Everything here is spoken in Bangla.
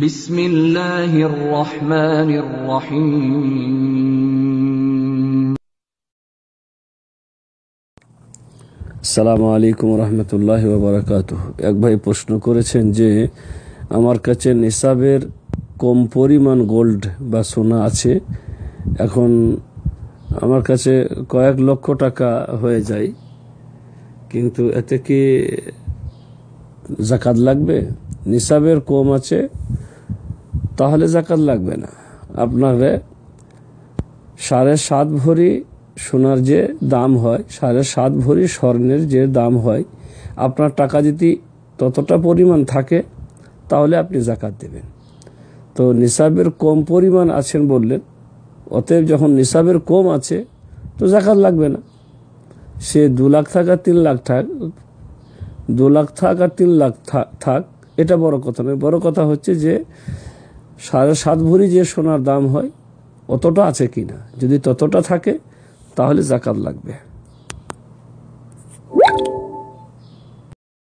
সালাম রহমানির রহিম। আসসালামু আলাইকুম রহমতুল্লাহ বারাকাত এক ভাই প্রশ্ন করেছেন যে, আমার কাছে নিসাবের কম পরিমাণ গোল্ড বা সোনা আছে। এখন আমার কাছে কয়েক লক্ষ টাকা হয়ে যায়। কিন্তু এতে কি জাকাত লাগবে? নিসাবের কম আছে তাহলে জাকাত লাগবে না। আপনারে সাড়ে সাত ভরি সোনার যে দাম হয়, সাড়ে সাত ভরি স্বর্ণের যে দাম হয়, আপনার টাকা যদি ততটা পরিমাণ থাকে, তাহলে আপনি জাকাত দেবেন। তো নিসাবের কম পরিমাণ আছেন বললেন, অতএব যখন নিসাবের কম আছে, তো জাকাত লাগবে না। সে দু লাখ থাক আর তিন লাখ থাক, দু লাখ থাক আর তিন লাখ থাক, এটা বড় কথা নয়। বড় কথা হচ্ছে যে সাড়ে সাত ভরি যে সোনার দাম হয়, অতটা আছে কিনা? যদি ততটা থাকে, তাহলে জাকাত লাগবে।